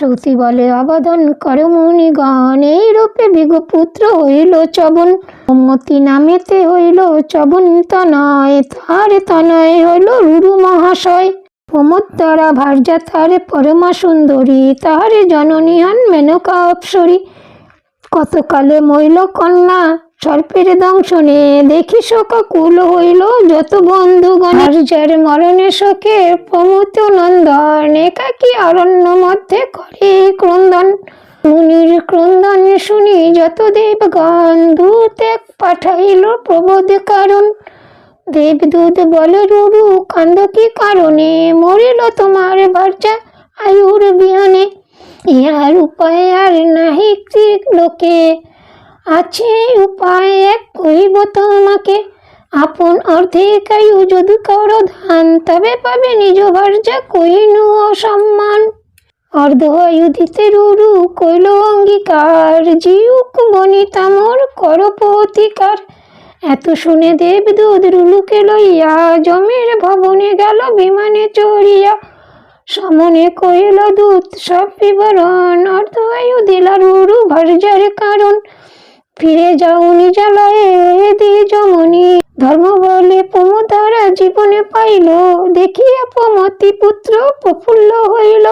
সৌতি বলে, অবদন করমুনি গণ এই রূপে বিগপুত্র হইল চবন। মতি নামেতে হইল চবন তনয়, তার তনয় হইল রুরু মহাশয়। প্রমোদ দ্বারা ভার্যা, তার পরমা সুন্দরী তাহার জননী হন মেনকা অপসরী। কতকালে মইল কন্যা সর্পের দংশনে দেখি শোকাকুল হইল যত বন্ধুগণ। যার মরণে শোকে প্রমুত নন্দন, একাকী অরণ্য মধ্যে করে ক্রন্দন। মুনির ক্রন্দন শুনি যত দেবগণ দূত এক পাঠাইল প্রবোধ কারণ। দেবদূত বলে রুরু কান্দ কি কারণে? মরিল তোমার বাচ্চা আয়ুর বিহনে। ইহার উপায় আর নাহি লোকে আছে উপায় এক কইব তোমাকে। আপন অর্ধেক আয়ু যদি করো ধান, তবে পাবে নিজ ভার্যা কইনু অসম্মান। অর্ধ আয়ু দিতে রুরু কইল অঙ্গীকার, জিউক বনিতা মোর কর প্রতিকার। এত শুনে দেবদূত রুলুকে লইয়া জমির ভবনে গেল বিমানে চড়িয়া। সমনে কইল দূত সব বিবরণ, অর্ধ আয়ু দিলা রুরু ভার্যার কারণ। ফিরে যাও নিজালয়ে এদি জমনি ধর্ম বলে প্রমোদারা জীবনে পাইল, দেখিয়া প্রমতি পুত্র প্রফুল্ল হইল।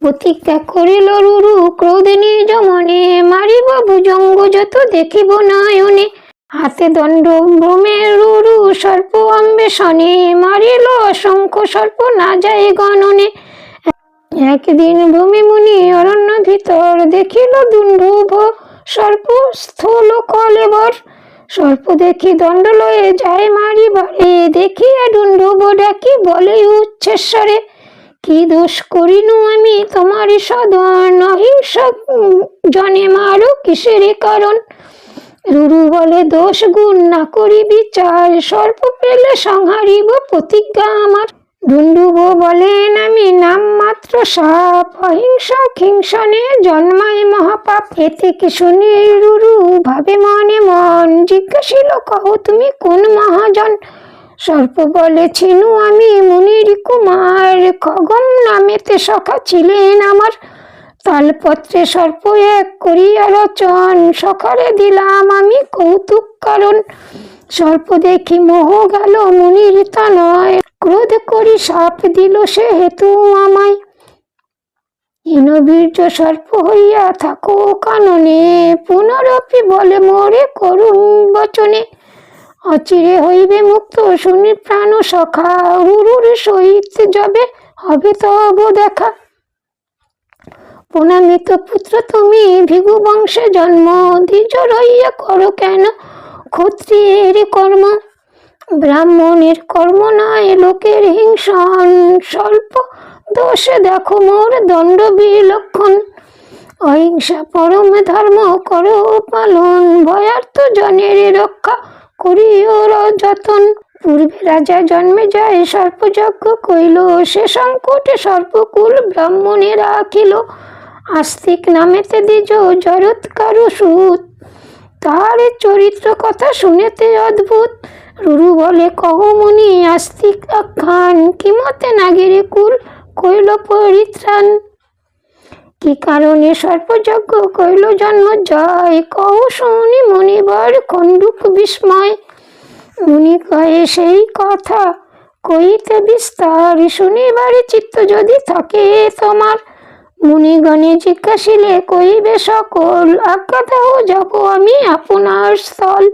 প্রতিজ্ঞা করিল, রুরু ক্রোধিনী জমনে মারিব ভুজঙ্গ যত দেখিব নয়নে। হাতে দণ্ড, ভ্রমে রুরু সর্প অম্বেষণে, মারিল অসংখ্য সর্প না যায় গণনে। একদিন ভূমি মুনি অরণ্য ভিতর দেখিল দুণ্ডুভ সর্প স্থূল কলেবর। সর্প দেখি দণ্ড লয়ে যায় মারি বাড়ে দেখিয়া ডুন্ডুব ডাকি বলে, উচ্ছেশ্বরে, কি দোষ করিনু আমি তোমার সদন? অহিংস জনে মারো কিসের কারণ? রুরু বলে, দোষ গুণ না করি বিচার। সর্প পেলে সংহারিব প্রতিজ্ঞা আমার। ডুন্ডুব বলেন, আমি নাম মাত্র সাপ। অহিংস খিংসনে জন্মায় মহাপাপ। এতে কি শুনি রুরু? ভাবে মনে মন। জিজ্ঞাসিল, কহ, তুমি কোন মহাজন? সর্প বলে, ছিনু আমি মুনির কুমার। খগম নামেতে সখা ছিলেন আমার। তালপত্রে সর্প এক করিয়া রচন। সকালে দিলাম আমি কৌতুক কারণ। সর্প দেখি মোহ গেল মুনির তা নয়। ক্রোধ করি সাপ দিল সে হেতু আমায়। হীনবীর্য সর্প হইয়া থাকো কাননে, পুনরপি বলে মোরে করুণ বচনে। অচিরে হইবে মুক্ত শুনি প্রাণ সখা রুরুর সহিত যাবে হবে তব দেখা। প্রণামিত পুত্র তুমি, ভিগু বংশে জন্ম, দ্বিজ রইয়া করো কেন ক্ষত্রিয়ের কর্ম? ব্রাহ্মণের কর্ম নয়, লোকের হিংসন। স্বল্প দোষে দেখো মোর দণ্ড বিলক্ষণ অহিংসা পরম ধর্ম করো পালন, ভয়ার্থ জনের রক্ষা করিও যতন। পূর্বে রাজা জন্মে যায় সর্পযজ্ঞ কইল সে সংকটে সর্পকুল ব্রাহ্মণে রাখিল। আস্তিক নামেতে দিজ জরৎকারু সুত তাহার চরিত্র কথা শুনেতে অদ্ভুত। রুরু বলে কহমুনি আস্তিক আখ্যান কিমতে নাগিরে কুল কইল পরিত্রাণ? কি কারণে সর্পযজ্ঞ কইল জন্ম জয়? কহ শুনি মনিবার খণ্ডুক বিস্ময়। মুনি কয়ে সেই কথা কইতে বিস্তার। শুনিবার চিত্ত যদি থাকে তোমার মুনিগণে জিজ্ঞাসিলে কইবে সকল। আজ্ঞা দাও, যাব আমি আপনার স্থল।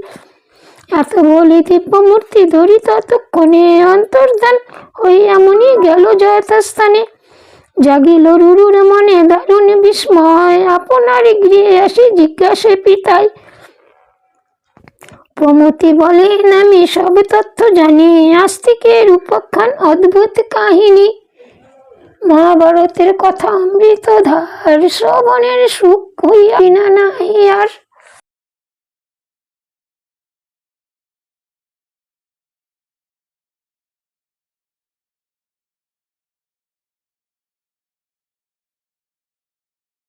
এত বলি দিব্যমূর্তি ধরি ততক্ষণে অন্তর্ধান হইয়া এমনই গেল জয়তাস্থানে। জাগিল রুরুর মনে দারুণ বিস্ময়, আপনার গৃহে আসি জিজ্ঞাসে পিতাই প্রমতি বলেন, আমি সব তথ্য জানি আস্তিকের উপাখ্যান অদ্ভুত কাহিনী। মহাভারতের কথা অমৃত ধার শ্রবণের সুখ হইয়া নাই আর